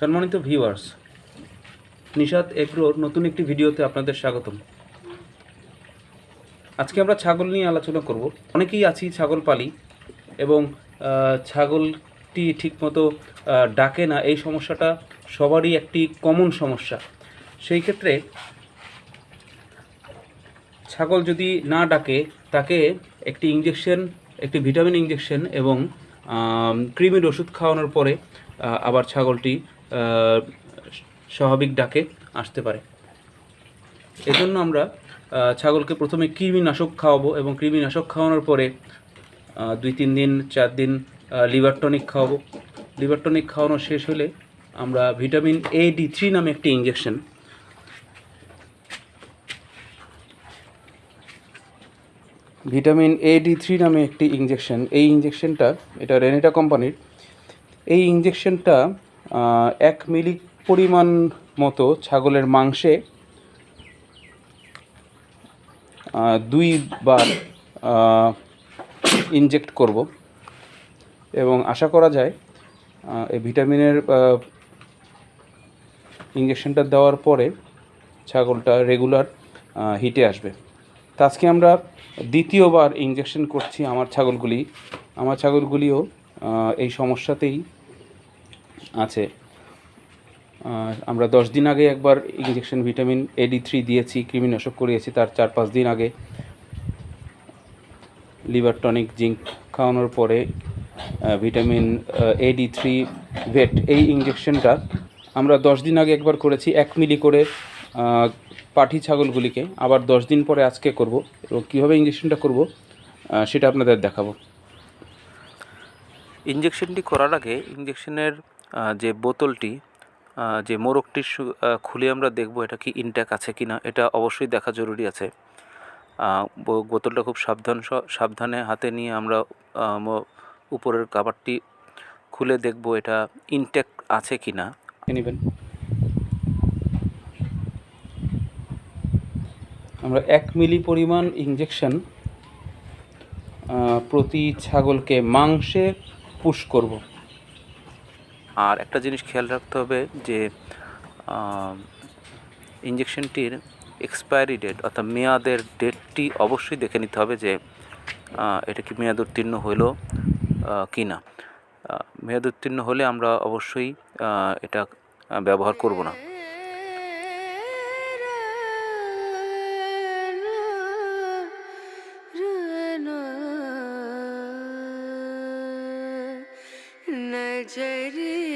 সম্মানিত ভিউয়ার্স নিশাদ এগ্রোর নতুন একটি ভিডিওতে আপনাদের স্বাগতম। আজকে আমরা ছাগল নিয়ে আলোচনা করব। অনেকেই আছি ছাগল পালি এবং ছাগলটি ঠিকমতো ডাকে না। এই সমস্যাটা সবারই একটি কমন সমস্যা। সেই ক্ষেত্রে ছাগল যদি না ডাকে, তাকে একটি ইঞ্জেকশন একটি ভিটামিন ইঞ্জেকশন এবং কৃমির ওষুধ খাওয়ানোর পরে আবার ছাগলটি স্বাভাবিক ডাকে আসতে পারে। এজন্য আমরা ছাগলকে প্রথমে কৃমিনাশক খাওয়াবো এবং কৃমিনাশক খাওয়ানোর পরে দুই তিন দিন, চার দিন লিভার টনিক খাওয়াবো। লিভার টনিক খাওয়ানো শেষ হলে আমরা ভিটামিন এ ডি থ্রি নামে একটি injection vitamin A D three নামে একটি ইঞ্জেকশন এই ইঞ্জেকশনটা এটা রেনেটা কোম্পানির। এই ইঞ্জেকশনটা এক মিলি পরিমাণ মতো ছাগলের মাংসে দুইবার ইনজেক্ট করব। এবং আশা করা যায় এই ভিটামিনের ইঞ্জেকশনটা দেওয়ার পরে ছাগলটা রেগুলার হিটে আসবে। তো আজকে আমরা দ্বিতীয়বার ইঞ্জেকশন করছি আমার ছাগলগুলি। আমার ছাগলগুলিও এই সমস্যাতেই আছে। আমরা দশ দিন আগে একবার ইঞ্জেকশন ভিটামিন এডি থ্রি দিয়েছি, কৃমিনাশক করিয়েছি, তার চার পাঁচ দিন আগে। লিভার টনিক জিঙ্ক খাওয়ানোর পরে ভিটামিন এডি থ্রি ভেট এই ইঞ্জেকশনটা আমরা দশ দিন আগে একবার করেছি, এক মিলি করে পাঠি ছাগলগুলিকে। আবার দশ দিন পরে আজকে করব। এবং কীভাবে ইঞ্জেকশনটা করব সেটা আপনাদের দেখাবো। ইঞ্জেকশনটি করার আগে ইঞ্জেকশনের যে বোতলটি যে সু- খুলে আমরা দেখব এটা কি ইনট্যাক আছে কি না এটা অবশ্যই দেখা জরুরি আছে। বোতলটা খুব সাবধান সাবধানে হাতে নিয়ে আমরা উপরের কাভারটি খুলে দেখব এটা ইনট্যাক আছে কি না নেবেন। আমরা এক মিলি পরিমাণ ইঞ্জেকশন প্রতি ছাগলকে মাংসে পুশ করব। আর একটা জিনিস খেয়াল রাখতে হবে যে ইঞ্জেকশনটির এক্সপায়ারি ডেট অর্থাৎ মেয়াদের ডেটটি অবশ্যই দেখে নিতে হবে যে এটা কি মেয়াদ উত্তীর্ণ হলো কি না। মেয়াদ উত্তীর্ণ হলে আমরা অবশ্যই এটা ব্যবহার করব না। jai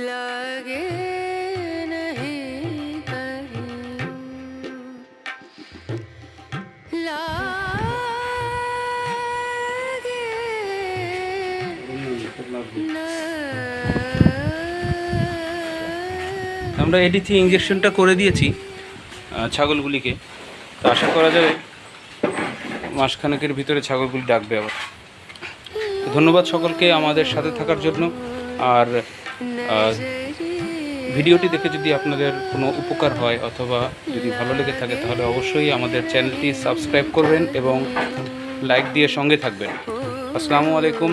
लागे नहीं कहीं लागे আমরা এডিথি ইঞ্জেকশনটা করে দিয়েছি আহ, ছাগলগুলিকে তো আশা করা যাবে মাসখানেকের ভিতরে ছাগলগুলি ডাকবে আবার তো ধন্যবাদ সকলকে আমাদের সাথে থাকার জন্য আর আহ, ভিডিওটি দেখে যদি আপনাদের কোনো উপকার হয় অথবা যদি ভালো লেগে থাকে, তাহলে অবশ্যই আমাদের চ্যানেলটি সাবস্ক্রাইব করবেন এবং লাইক দিয়ে সঙ্গে থাকবেন। আসসালামু আলাইকুম।